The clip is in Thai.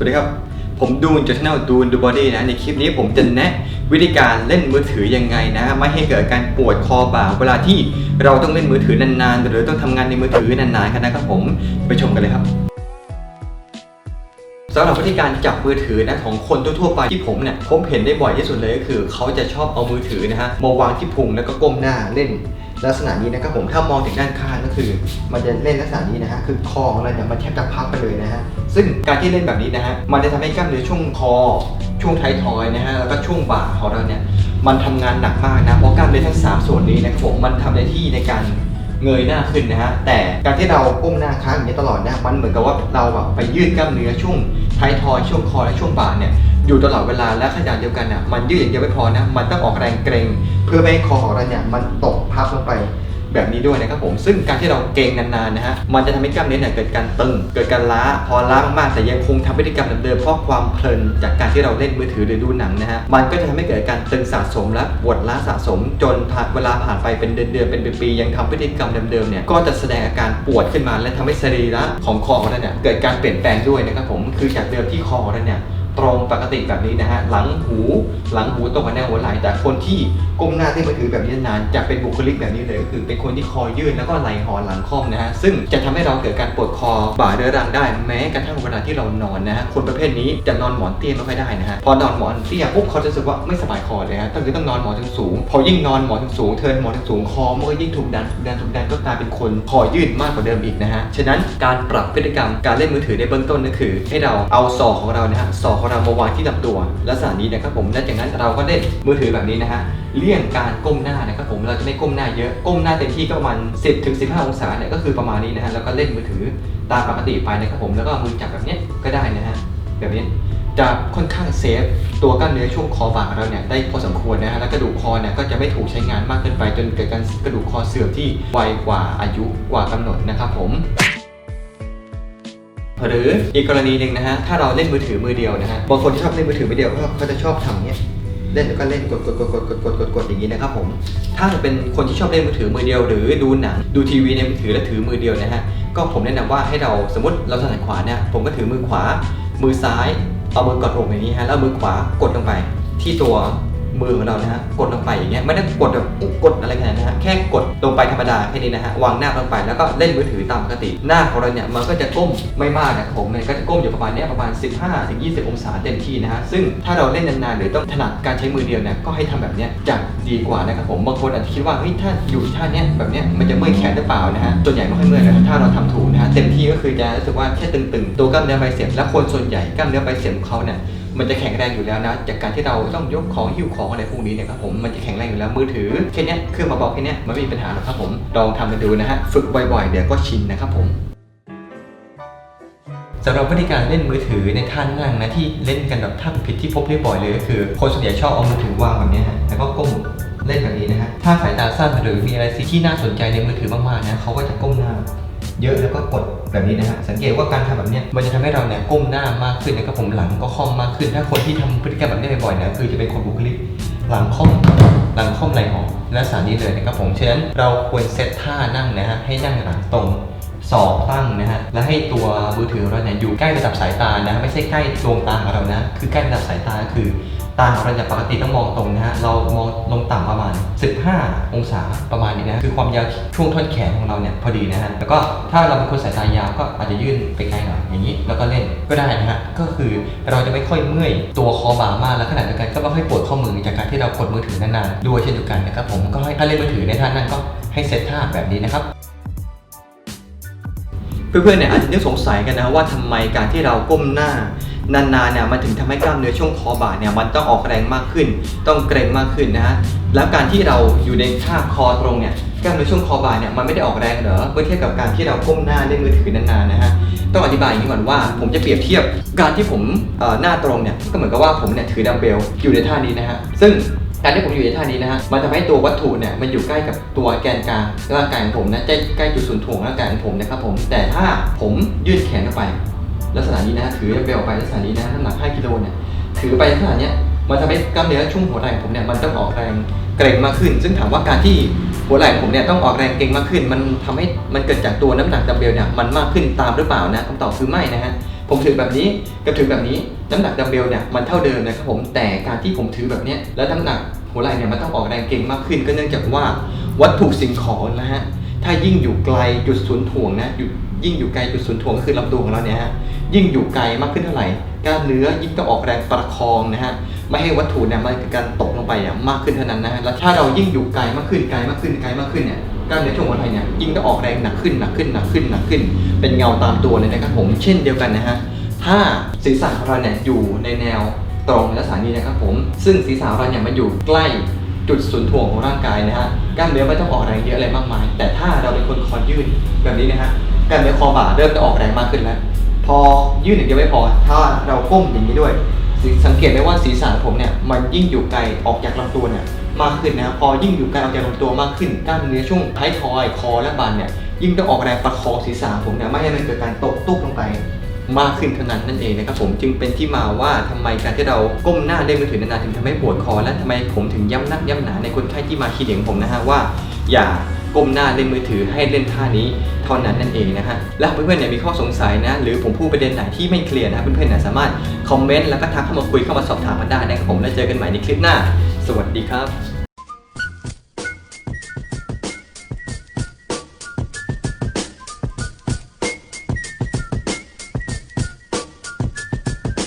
สวัสดีครับ ผมดูนจากช่องดูนดูบอดี้นะ ในคลิปนี้ผมจะแนะวิธีการเล่นมือถือยังไงนะ ไม่ให้เกิดการปวดคอบ่าเวลาที่เราต้องเล่นมือถือนานๆ หรือต้องทำงานในมือถือนานๆกันนะครับผมไปชมกันเลยครับสำหรับวิธีการจับมือถือนะของคนทั่วๆไปที่ผมเนี่ยผมเห็นได้บ่อยที่สุดเลยก็คือ เขาจะชอบเอามือถือนะฮะมาวางที่พุงแล้วก็ก้มหน้าเล่น ลักษณะนี้นะครับผมถ้ามองถึงด้านข้างก็คือ มันจะเล่นลักษณะนี้นะฮะคือคอของเราเนี่ยมันแทบจะพับไปเลยนะฮะซึ่งการที่เล่นแบบนี้นะฮะมันจะทำให้กล้ามเนื้อช่วงคอ ช่วงท้ายทอยนะฮะแล้วก็ช่วงบ่าของเราเนี่ยมันทำงานหนักมากนะเพราะกล้ามเนื้อทั้งสามส่วนนี้นะครับผมมันทำหน้าที่ในการเงยหน้าขึ้นนะฮะแต่การที่เราก้มหน้าค้างอย่างนี้ตลอดนะมันเหมือนกับว่าเราแบบไปยืดกล้ามเนื้อช่วงท้ายทอยช่วงคอและช่วงบ่าเนี่ย อยู่ตลอดเวลาและขนาดเดียวกันน่ะมันยืดอย่างเดียวไม่พอนะมันต้องออกแรงเกรงเพื่อไม่ให้คอของเราเนี่ยมันตกพับลงไปแบบนี้ด้วยนะครับผมซึ่งการที่เราเกรงนานๆนะฮะมันจะทำให้กล้ามเนื้อเนี่ยเกิดการตึง เกิดการล้าพอล้ามากๆแต่ยังคงทำพฤติกรรมเดิมๆเพราะความเพลินจากการที่เราเล่นมือถือหรือดูหนังนะฮะมันก็จะทำให้เกิดการตึงสะสมและปวดล้าสะสม จนผ่านเวลาผ่านไปเป็นเดือนๆเป็นปีๆยังทำพฤติกรรมเดิมๆเนี่ยก็จะแสดงอาการปวดขึ้นมาและทำให้สรีระของคอของเราเนี่ยเกิดการเปลี่ยนแปลงด้วยนะครับผมคือจากเดิมที่คอของเราเนี่ย ตรงปกติแบบนี้นะฮะหลังหูหลังหูตรงกับแนวหัวไหล่แต่คนที่ ก้มหน้าที่มือถือแบบนี้นานจะเป็นบุคลิกแบบนี้เลยก็คือ เป็นคนที่คอยืดแล้วก็ไหลหอหลังค่อมนะฮะซึ่งจะทำให้เราเกิดการปวดคอบ่าเรื้อรังได้แม้กระทั่งเวลาที่เรานอนนะฮะคนประเภทนี้จะนอนหมอนเตี้ยไม่ค่อยได้นะฮะพอนอนหมอนเตี้ยปุ๊บเขาจะรู้สึกว่าไม่สบายคอเลยฮะต้องคือต้องนอนหมอนสูงพอยิ่งนอนหมอนสูงเทินหมอนสูงคอมันก็ยิ่งถูกดันถูกดันถูกดันก็กลายเป็นคนคอยืดมากกว่าเดิมอีกนะฮะฉะนั้นการปรับพฤติกรรมการเล่นมือถือในเบื้องต้นก็คือ ให้เราเอาศอกของเรานะฮะศอกของเรามาวางที่ลำตัวลักษณะนี้นะครับผมและจากนั้นเราก็เล่นมือถือแบบนี้นะฮะเลี่ยงการก้มหน้านะครับผมเราจะไม่ก้มหน้าเยอะก้มหน้าเต็มที่ก็ประมาณ 10ถึง15 องศาเนี่ยก็คือประมาณนี้นะฮะแล้วก็เล่นมือถือตามปกติไปนะครับผมแล้วก็มือจับแบบนี้ก็ได้นะฮะแบบนี้จะค่อนข้างเซฟตัวกล้ามเนื้อช่วงคอบ่าเราเนี่ยได้พอสมควรนะฮะแล้วกระดูกคอเนี่ยก็จะไม่ถูกใช้งานมากเกินไปจนเกิดการกระดูกคอเสื่อมที่ไวกว่าอายุกว่ากำหนดนะครับผมหรืออีกกรณีหนึ่งนะฮะถ้าเราเล่นมือถือมือเดียวนะฮะบางคนที่ชอบเล่นมือถือมือเดียวเขาจะชอบทำเนี้ย ล่นแล้วก็เล่นกดกดกดกดกดกดกดกดอย่างนี้นะครับผม ถ้าเป็นคนที่ชอบเล่นมือถือมือเดียว หรือดูหนังดูทีวีในมือถือและถือมือเดียวนะฮะก็ผมแนะนำว่าให้เราสมมติเราถนัดขวาเนี่ยผมก็ถือมือขวา มือซ้าย เอามือกดอกอย่างนี้ฮะแล้วมือขวากดลงไปที่ตัว มือของเรานะฮะกดลงไปอย่างเงี้ยไม่ได้กดแบบกดอะไรขนาดนั้นนะฮะแค่กดลงไปธรรมดาแค่นี้นะฮะวางหน้าลงไปแล้วก็เล่นมือถือตามปกติหน้าของเราเนี่ยมันก็จะก้มไม่มากนะครับผมมันก็จะก้มอยู่ประมาณเนี้ยประมาณ 15ถึง20 องศาเต็มที่นะฮะซึ่งถ้าเราเล่นนานๆหรือต้องถนัดการใช้มือเดียวเนี่ยก็ให้ทำแบบเนี้ยจะดีกว่านะครับผมบางคนอาจจะคิดว่าเฮ้ยถ้าอยู่ท่าเนี้ยแบบเนี้ยมันจะเมื่อยแขนหรือเปล่านะฮะส่วนใหญ่ไม่ค่อยเมื่อยนะถ้าเราทำถูกนะฮะเต็มที่ก็คือจะรู้สึกว่าแค่ตึงๆ ตัวกล้ามเนื้อไบเสียบและคนส่วนใหญ่กล้ามเนื้อไบเสียบเขาเนี่ย มันจะแข็งแรงอยู่แล้วนะ จากการที่เราต้องยกของหิ้วของอะไรพวกนี้เนี่ยครับผมมันจะแข็งแรงอยู่แล้วมือถือแค่เนี้ยเครื่องมาบอกแค่เนี้ยมันไม่มีปัญหาหรอกครับผมลองทำกันดูนะฮะฝึกบ่อยๆเดี๋ยวก็ชินนะครับผมสำหรับวิธีการเล่นมือถือในท่านั่งนะที่เล่นกันแบบท่าผิดที่พบได้บ่อยเลยก็คือคนส่วนใหญ่ชอบเอามือถือวางแบบนี้ฮะแล้วก็ก้มเล่นแบบนี้นะฮะถ้าสายตาสั้นหรือมีอะไรที่น่าสนใจในมือถือมากๆนะเขาก็จะก้มหน้า เยอะแล้วก็กดแบบนี้นะฮะสังเกตว่าการทำแบบเนี้ยมันจะทำให้เราเนี่ยก้มหน้ามากขึ้นนะครับผมหลังก็ค่อมมากขึ้น ถ้าคนที่ทำพฤติกรรมแบบนี้บ่อยๆนะคือจะเป็นคนบุคลิกหลังค่อมหลังค่อมไหลหอมและสารนี้เลยนะครับผมฉะนั้นเราควรเซตท่านั่งนะฮะให้นั่งหลังตรงศอกตั้งนะฮะ และให้ตัวมือถือเราเนี่ยอยู่ใกล้ระดับสายตานะฮะไม่ใช่ใกล้ดวงตาของเรานะ คือใกล้ระดับสายตาคือ ตาของเราเนี่ยปกติต้องมองตรงนะฮะ เรามองลงต่ำประมาณ 15 องศาประมาณนี้นะ คือความยาวช่วงท่อนแขนของเราเนี่ยพอดีนะฮะ แล้วก็ถ้าเราเป็นคนสายตายาวก็อาจจะยื่นไปไกลหน่อยอย่างนี้ แล้วก็เล่นก็ได้นะฮะ ก็คือเราจะไม่ค่อยเมื่อยตัวคอบ่ามากและขณะเดียวกันก็ไม่ค่อยปวดข้อมือจากการที่เรากดมือถือนานๆด้วยเช่นเดียวกันนะครับผม ก็ให้ถ้าเล่นมือถือในท่านั่งก็ให้เซตท่าแบบนี้นะครับเพื่อนๆเนี่ยอาจจะนึกสงสัยกันนะว่าทำไมการที่เราก้มหน้า นานๆเนี่ยมันถึงทำให้กล้ามเนื้อช่วงคอบ่าเนี่ยมันต้องออกแรงมากขึ้น ต้องเกรงมากขึ้นนะฮะแล้วการที่เราอยู่ในท่าคอตรงเนี่ยกล้ามเนื้อช่วงคอบ่าเนี่ยมันไม่ได้ออกแรงเหรอเมื่อเทียบกับการที่เราก้มหน้าเล่นมือถือนานๆนะฮะต้องอธิบายอย่างนี้ก่อนว่าผมจะเปรียบเทียบการที่ผมเอ่อหน้าตรงเนี่ยก็เหมือนกับว่าผมเนี่ยถือดัมเบลอยู่ในท่านี้นะฮะซึ่งการที่ผมอยู่ในท่านี้นะฮะ มันทำให้ตัววัตถุเนี่ยมันอยู่ใกล้กับตัวแกนกลางร่างกายของผมนะใกล้ใกล้จุดศูนย์ถ่วงร่างกายของผมนะครับผม แต่ถ้าผมยื่นแขนออกไป ลักษณะนี้นะถือเบลออกไปลักษณะนี้นะน้ำหนัก5กิโลเนี่ยถือไปลักษณะเนี้ยมันทำให้กล้ามเนื้อช่วงหัวไหล่ผมเนี่ยมันต้องออกแรงเกร็งมากขึ้น ซึ่งถามว่าการที่หัวไหล่ผมเนี่ยต้องออกแรงเกร็งมากขึ้น มันทำให้มันเกิดจากตัวน้ำหนักดัมเบลเนี่ยมันมากขึ้นตามหรือเปล่านะคำตอบคือไม่นะฮะผมถือแบบนี้กับถือแบบนี้น้ำหนักดัมเบลเนี่ยมันเท่าเดิมนะครับผมแต่การที่ผมถือแบบนี้แล้วน้ำหนักหัวไหล่เนี่ยมันต้องออกแรงเก่งมากขึ้น ก็เนื่องจากว่าวัตถุสิ่งของนะฮะถ้ายิ่งอยู่ไกลจุดศูนย์ถ่วงนะอยู่ ยิ่งอยู่ไกลจุดศูนย์ถ่วงก็คือลำตัวของเราเนี่ยฮะยิ่งอยู่ไกลมากขึ้นเท่าไหร่กล้ามเนื้อยิ่งต้องออกแรงประคองนะฮะไม่ให้วัตถุเนี่ยมันเกิดการตกลงไปอะมากขึ้นเท่านั้นนะฮะแล้วถ้าเรายิ่งอยู่ไกลมากขึ้นไกลมากขึ้นไกลมากขึ้นเนี่ยกล้ามเนื้อช่วงหัวไหล่เนี่ยยิ่งต้องออกแรงหนักขึ้นหนักขึ้นหนักขึ้นหนักขึ้น เป็นเงาตามตัวเลยนะครับผมเช่นเดียวกันนะฮะถ้าศีรษะของเราเนี่ยอยู่ในแนวตรงลักษณะนี้นะครับผม ซึ่งศีรษะเราเนี่ยมันอยู่ใกล้จุดศูนย์ถ่วงของร่างกายนะฮะกล้ามเนื้อไม่ต้องออกแรงเยอะอะไรมากมาย แต่ถ้าเราเป็นคนคอยืดแบบนี้นะฮะ กล้ามเนื้อคอบ่าเริ่มจะออกแรงมากขึ้นแล้ว พอยืดอย่างเดียวไม่พอ ถ้าเราก้มอย่างนี้ด้วย สังเกตได้ว่าศีรษะผมเนี่ยมันยิ่งอยู่ไกลออกจากลำตัวเนี่ยมากขึ้นนะครับพอยิ่งอยู่ไกลออกจากลำตัวมากขึ้นกล้ามเนื้อช่วงท้ายทอยคอและบ่าเนี่ยยิ่งต้องออกแรงประคองศีรษะผมเนี่ยไม่ให้มันเกิดการตกตุ๊บลงไปมากขึ้นเท่านั้นนั่นเองนะครับผมจึงเป็นที่มาว่าทำไมการที่เราก้มหน้าเล่นมือถือนานๆถึงทำให้ปวดคอ และทำไมผมถึงย้ำนักย้ำหนาในคนไข้ที่มาคลินิกของผมนะฮะว่า อย่า ก้มหน้าเล่นมือถือให้เล่นท่านี้เท่านั้นนั่นเองนะฮะ และเพื่อนๆเนี่ยมีข้อสงสัยนะ หรือผมพูดประเด็นไหนที่ไม่เคลียร์นะเพื่อนๆเนี่ยสามารถคอมเมนต์แล้วก็ทักเข้ามาคุยเข้ามาสอบถามมาได้นะครับผมแล้วเจอกันใหม่ในคลิปหน้า สวัสดีครับ